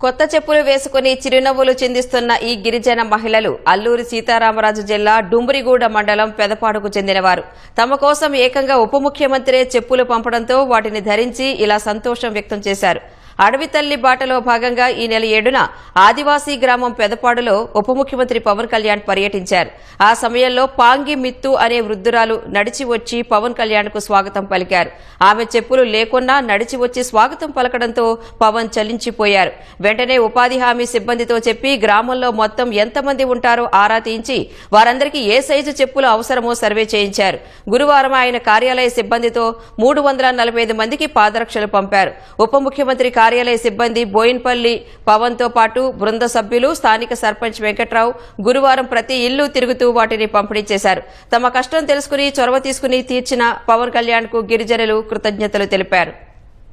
కొత్త చెప్పులు వేసుకుని చిరునవ్వులు చిందిస్తున్న ఈ గిరిజన మహిళలు అల్లూరి సీతారామరాజు జిల్లా డుంబరిగూడ మండలం పెదపాడుకు చెందినవారు. తమ కోసం ఏకంగా ఉప ముఖ్యమంత్రే చెప్పులు పంపడంతో వాటిని ధరించి ఇలా సంతోషం వ్యక్తం చేశారు. అడవి తల్లి బాటలో భాగంగా ఈ నెల ఏడున ఆదివాసీ గ్రామం పెదపాడులో ఉప ముఖ్యమంత్రి పవన్ కళ్యాణ్ పర్యటించారు. ఆ సమయంలో పాంగి మిత్తు అనే వృద్ధురాలు నడిచి వచ్చి పవన్ కళ్యాణ్ స్వాగతం పలికారు. ఆమె చెప్పులు లేకున్నా నడిచి వచ్చి స్వాగతం పలకడంతో పవన్ చలించిపోయారు. వెంటనే ఉపాధి హామీ సిబ్బందితో చెప్పి గ్రామంలో మొత్తం ఎంతమంది ఉంటారో ఆరా తీయించి వారందరికీ ఏ సైజు చెప్పులు అవసరమో సర్వే చేయించారు. గురువారం ఆయన కార్యాలయ సిబ్బందితో మూడు వందల నలభై ఐదు మందికి పాదరక్షలు పంపారు. ఉప ముఖ్యమంత్రి కార్యాలయ సిబ్బంది బోయిన్పల్లి పవన్తో పాటు బృంద సభ్యులు స్థానిక సర్పంచ్ వెంకట్రావు గురువారం ప్రతి ఇల్లు తిరుగుతూ వాటిని పంపిణీ చేశారు. తమ కష్టం తెలుసుకుని చొరవ తీసుకుని తీర్చిన పవన్ కళ్యాణ్కు గిరిజనులు కృతజ్ఞతలు తెలిపారు.